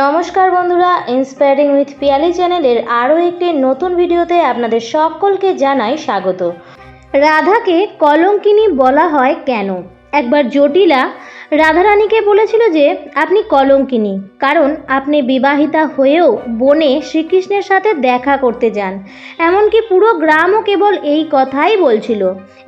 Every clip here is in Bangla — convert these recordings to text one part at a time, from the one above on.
নমস্কার বন্ধুরা ইন্সপায়ারিং উইথ পিয়ালি চ্যানেলের আরও একটি নতুন ভিডিওতে আপনাদের সকলকে জানাই স্বাগত। রাধাকে কলঙ্কিনী বলা হয় কেন? একবার জটিলা রাধারানীকে বলেছিল যে আপনি কলঙ্কিনী, কারণ আপনি বিবাহিতা হয়েও বনে শ্রীকৃষ্ণের সাথে দেখা করতে যান। এমনকি পুরো গ্রামও কেবল এই কথাই বলছিল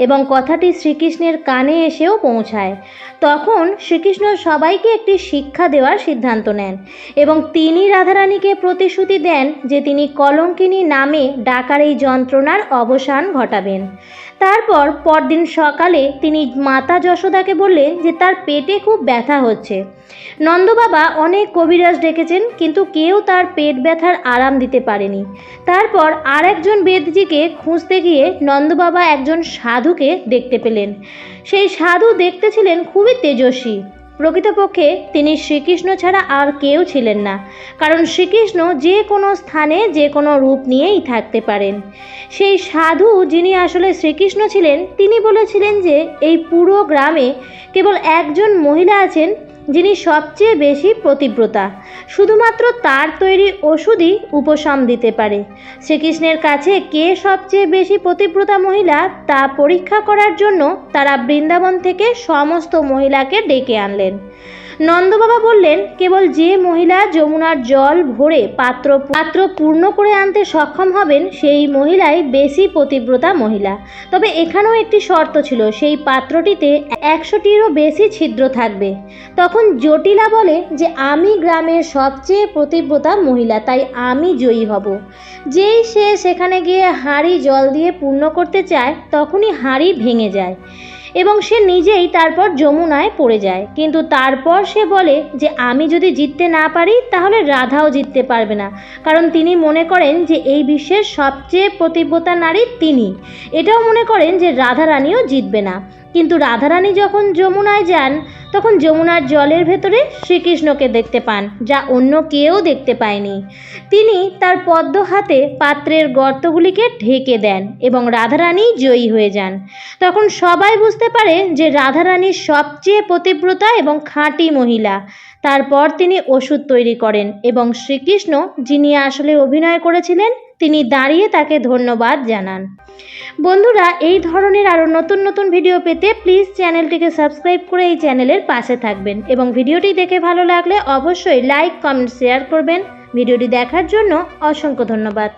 এবং কথাটি শ্রীকৃষ্ণের কানে এসেও পৌঁছায়। তখন শ্রীকৃষ্ণ সবাইকে একটি শিক্ষা দেওয়ার সিদ্ধান্ত নেন এবং তিনি রাধারানীকে প্রতিশ্রুতি দেন যে তিনি কলঙ্কিনী নামে ডাকার এই যন্ত্রণার অবসান ঘটাবেন। তারপর পরদিন সকালে তিনি মাতা যশোদাকে বললেন যে তার পেটে খুব ব্যথা হচ্ছে। নন্দবাবা অনেক কবিরাজ ডেকেছেন, কিন্তু কেউ তার পেট ব্যথার আরাম দিতে পারেনি। তারপর আর একজন বেদজিকে খুঁজতে গিয়ে নন্দবাবা একজন সাধুকে দেখতে পেলেন। সেই সাধু দেখতে ছিলেন খুবই তেজস্বী। প্রকৃতপক্ষে তিনি শ্রীকৃষ্ণ ছাড়া আর কেউ ছিলেন না, কারণ শ্রীকৃষ্ণ যে কোনো স্থানে, যে কোনো রূপ নিয়েই থাকতে পারেন। সেই সাধু যিনি আসলে শ্রীকৃষ্ণ ছিলেন, তিনি বলেছিলেন যে এই পুরো গ্রামে কেবল একজন মহিলা আছেন, যিনি সবচেয়ে বেশি প্রতিব্রতা। শুধুমাত্র তার তৈরি ওষুধই উপশম দিতে পারে। শ্রীকৃষ্ণের কাছে কে সবচেয়ে বেশি প্রতিব্রতা মহিলা তা পরীক্ষা করার জন্য তারা বৃন্দাবন থেকে সমস্ত মহিলাকে ডেকে আনলেন। নন্দবাবা বললেন, কেবল যে মহিলা যমুনার জল ভরে পাত্র পাত্র পূর্ণ করে আনতে সক্ষম হবেন, সেই মহিলাই বেশি প্রতিব্রতা মহিলা। তবে এখানেও একটি শর্ত ছিল, সেই পাত্রটিতে একশোটিরও বেশি ছিদ্র থাকবে। তখন জটিলা বলে যে, আমি গ্রামের সবচেয়ে প্রতিব্রতা মহিলা, তাই আমি জয়ী হব। যেই সে সেখানে গিয়ে হাঁড়ি জল দিয়ে পূর্ণ করতে চায়, তখনই হাঁড়ি ভেঙে যায়। এবং সে নিজেই তারপর যমুনায় পড়ে যায়। কিন্তু তারপর সে বলে যে, আমি যদি জিততে না পারি, তাহলে রাধাও জিততে পারবে না। কারণ তিনি মনে করেন যে, এই বিশ্বের সবচেয়ে প্রতিব্রতা নারী তিনি। এটাও মনে করেন যে, রাধারানীও জিতবে না। কিন্তু রাধারানী যখন যমুনায় যান তখন যমুনার জলের ভেতরে শ্রীকৃষ্ণকে দেখতে পান, যা অন্য কেউ দেখতে পায়নি। তিনি তার পদ্ম হাতে পাত্রের গর্তগুলিকে ঢেকে দেন এবং রাধারানী জয়ী হয়ে যান। তখন সবাই বুঝতে পারে যে রাধারানীর সবচেয়ে প্রতিব্রতা এবং খাঁটি মহিলা। তারপর তিনি ওষুধ তৈরি করেন এবং শ্রীকৃষ্ণ, যিনি আসলে অভিনয় করেছিলেন তিনি দাঁড়িয়ে তাকে ধন্যবাদ জানান। বন্ধুরা, এই ধরনের আরও নতুন নতুন ভিডিও পেতে প্লিজ চ্যানেলটিকে সাবস্ক্রাইব করে এই চ্যানেলের পাশে থাকবেন এবং ভিডিওটি দেখে ভালো লাগলে অবশ্যই লাইক কমেন্ট শেয়ার করবেন। ভিডিওটি দেখার জন্য অসংখ্য ধন্যবাদ।